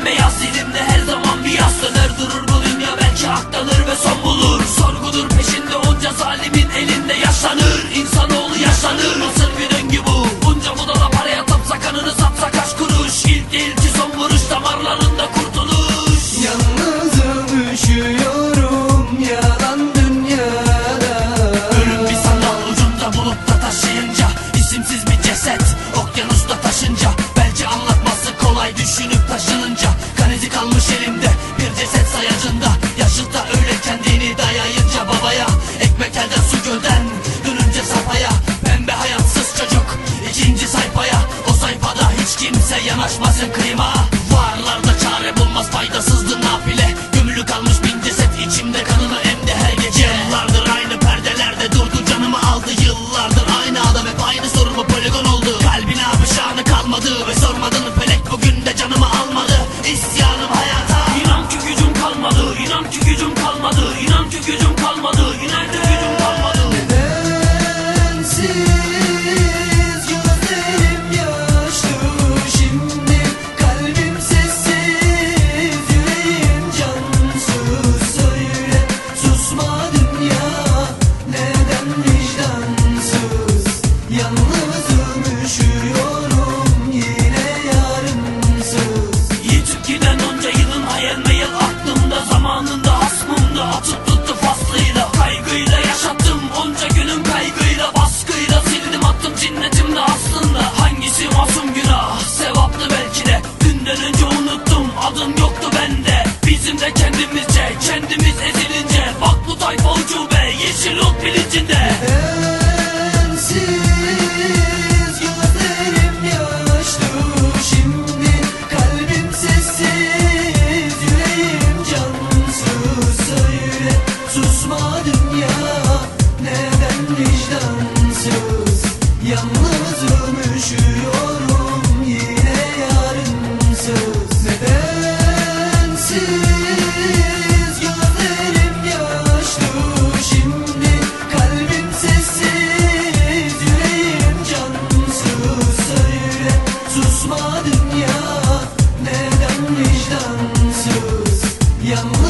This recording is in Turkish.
bembeyaz dilimde her zaman bir yaslanır Durur bu dünya belki aklanır ve son bulur. Sorgudur peşinde onca zalimin elinde yaşlanır. İnsanoğlu yaşlanır. Nasıl bir döngü bu. Bunca budala paraya tapsa kanını satsa kaç kuruş? İlk değil ki son vuruş damarlarında kurtuluş. Yalnızım üşüyorum yalan dünyada. Ölüm bir sandal ucunda bulup da taşıyınca isimsiz bir ceset okyanusta taşınca Belki anlatması kolay düşünüp taşı yanaşmasın klima. Varlarda çare bulmaz faydasızdı nafile. Gömülü kalmış bin ceset içimde kanını emdi her gece. Yıllardır aynı perdelerde durdu canımı aldı. Yıllardır aynı adam hep aynı soru mu poligon oldu Kalbine şanı kalmadı. Ve Yalnızım üşüyorum yine yarımsız. Yitip giden onca yılın hayal meyil aklımda Zamanında hasmımda atıp tuttu faslıyla Kaygıyla yaşattım onca günüm kaygıyla Baskıyla sildim attım cinnetimde aslında. Hangisi masum günah? Sevaptı belki de Dünden önce unuttum adın yoktu bende. Bizim kendimizce kendimiz ezilince Bak bu tayfa ucube yeşil ot bilincinde. Yalnızız, yalnız ömüşüyorum yine yarımsız Neden siz gözlerim yaşlı şimdi Kalbim sessiz, yüreğim cansız Söyle susma dünya, neden vicdansız? Yalnız